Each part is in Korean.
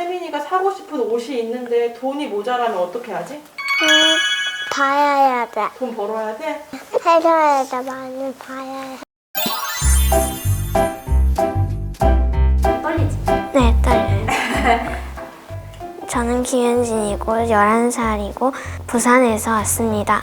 세민이가 사고 싶은 옷이 있는데 돈이 모자라면 어떻게 하지? 음, 봐야 돼. 돈 벌어야 돼? 해줘야 돼. 많이 봐야 해. 떨리지? 네, 떨려요. 저는 김현진이고 11살이고 부산에서 왔습니다.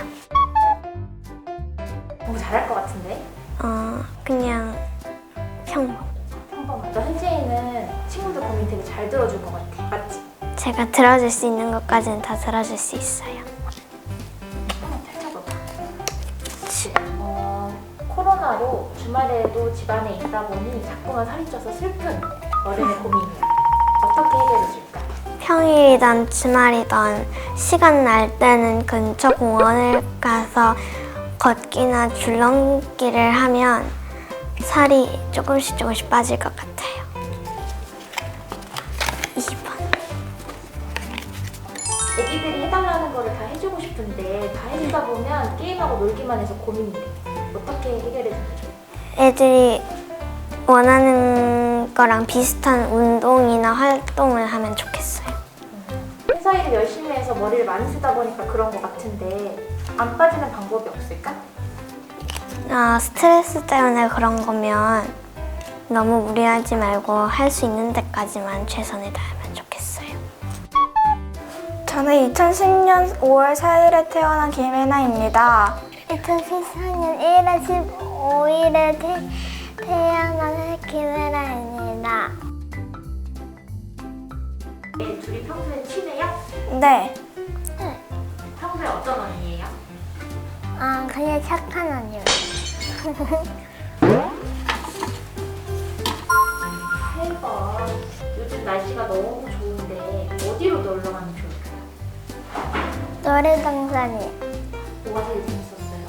되게 잘 들어줄 것 같아. 맞지? 제가 들어줄 수 있는 것까지는 다 들어줄 수 있어요. 한번 펼쳐봐봐. 어, 코로나로 주말에도 집안에 있다 보니 자꾸만 살이 쪄서 슬픈 어른의 고민이야. 어떻게 해결해 줄까? 평일이든 주말이든 시간 날 때는 근처 공원을 가서 걷기나 줄넘기를 하면 살이 조금씩 조금씩 빠질 것 같아요. 거를 다 해주고 싶은데 다 해주다 보면 게임하고 놀기만 해서 고민이 돼. 어떻게 해결해 주면 좋아? 애들이 원하는 거랑 비슷한 운동이나 활동을 하면 좋겠어요. 회사 일을 열심히 해서 머리를 많이 쓰다 보니까 그런 것 같은데 안 빠지는 방법이 없을까? 아, 스트레스 때문에 그런 거면 너무 무리하지 말고 할 수 있는 데까지만 최선을 좋겠어요. 저는 2010년 5월 4일에 태어난 김혜나입니다. 2014년 1월 15일에 태, 태어난 김혜라입니다. 애 둘이 평소에 친해요? 네, 평소에 어떤 언니예요? 아, 그냥 착한 언니요. 요즘 날씨가 너무 좋은데 어디로 놀러 가면 좋을까요? 노래동산이. 뭐가 제일 재밌었어요?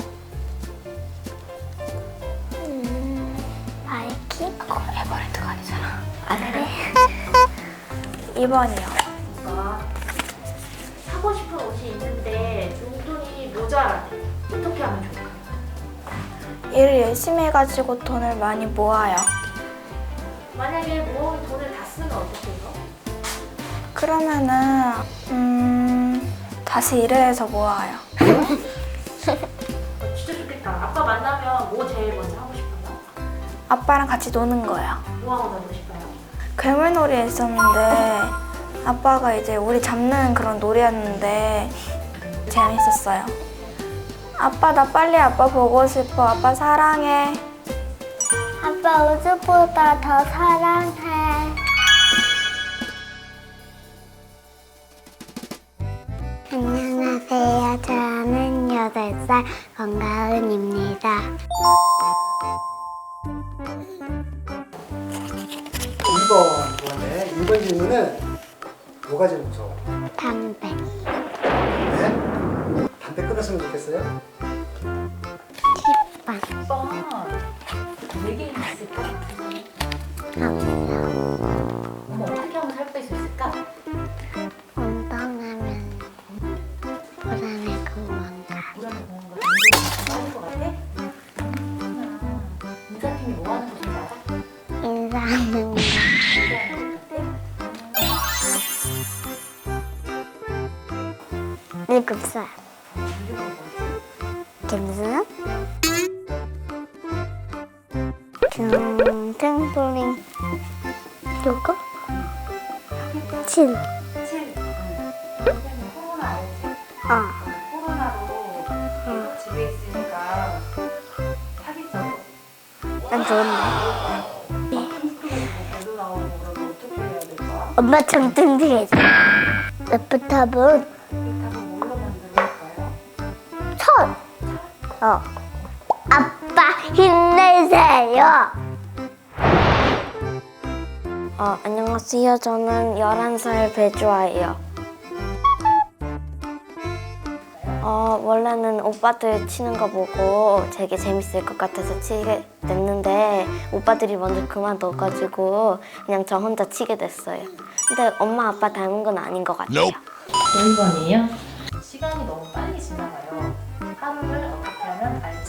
음, 바이킹? 그거 에버랜드가 아니잖아. 아, 그래? 2번이요. 뭔가 사고 싶은 옷이 있는데 용돈이 모자라대. 어떻게 하면 좋을까요? 일을 열심히 해가지고 돈을 많이 모아요. 만약에 모은 돈을 다 쓰면 어떡해요? 그러면은 음, 다시 일을 해서 모아요. 어, 진짜 좋겠다. 아빠 만나면 뭐 제일 먼저 하고 싶어요? 아빠랑 같이 노는 거예요. 뭐 하고 놀고 싶어요? 괴물놀이 했었는데 아빠가 이제 우리 잡는 그런 놀이였는데 재밌었어요. 아빠 나 빨리 아빠 보고 싶어. 아빠 사랑해. 아빠 우주보다 더 사랑해. 안녕하세요. 저는 8살 권가은입니다. 2번 이번에 2번 질문은 뭐가 제일 무서워? 담배. 네? 담배 끊었으면 좋겠어요? 10번. 오빠 내게 있을까? 어 일곱 살. 이름은 뭐지? 김수는? 중등부링 요거? 칠. 7. 선생님 코로나 알지? 어. 코로나로 집에 있으니까 사귀자고. 난 좋은데. 별로 나오고 그러면 어떻게 해야 될까? 엄마 정등등해줘. 랩탑은 답은 어. 아빠 힘내세요. 어, 안녕하세요. 저는 11살 배주아예요. 어, 원래는 오빠들 치는 거 보고 되게 재밌을 것 같아서 치게 됐는데 오빠들이 먼저 그만둬가지고 그냥 저 혼자 치게 됐어요. 근데 엄마 아빠 닮은 건 아닌 것 같아요. 1번이에요? 시간이 너무 빨리 지나가요. 하루를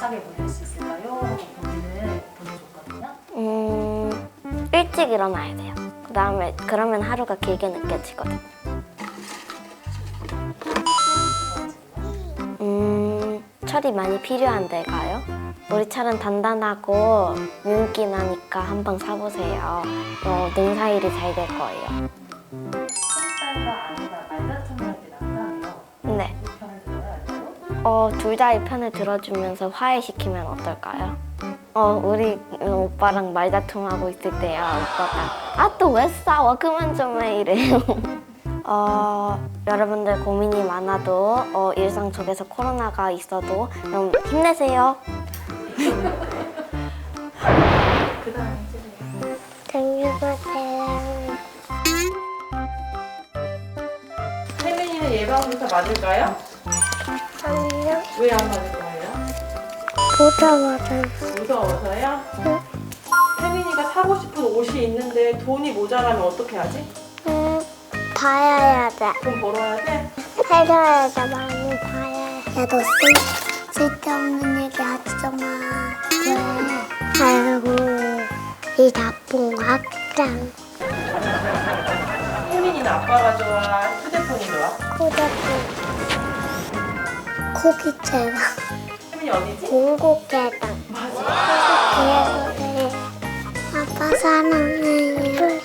알차게 보낼 수 있을까요? 하고 고민을 보내줬거든요. 음, 일찍 일어나야 돼요. 그 다음에 그러면 하루가 길게 느껴지거든. 음, 철이 많이 필요한 데 가요? 우리 철은 단단하고 윤기 나니까 한번 사보세요. 어, 농사일이 잘 될 거예요. 딸과 아내가 말 다툼할 어, 둘 다의 편을 들어주면서 화해시키면 어떨까요? 어, 우리 오빠랑 말다툼하고 있을 때요. 오빠가 아, 또 왜 싸워? 그만 좀 해. 이래요. 어, 여러분들 고민이 많아도 어, 일상 속에서 코로나가 있어도 좀 힘내세요. 생일보세요. 혜민이는 예방주사 맞을까요? 왜 안 맞을 거예요? 무서워서. 무서워서요? 혜민이가 사고 싶은 옷이 있는데 돈이 모자라면 어떻게 하지? 음, 봐야 돼. 돈 벌어야 돼? 해줘야 돼. 많이 봐야 돼. 야, 너 쓸, 쓸데없는 얘기 하지 마. 왜? 아이고, 이 나쁜 악당. 혜민이는 아빠가 좋아? 휴대폰이 좋아? 코다 어디지? 맞아. 그래. 아빠 사랑해.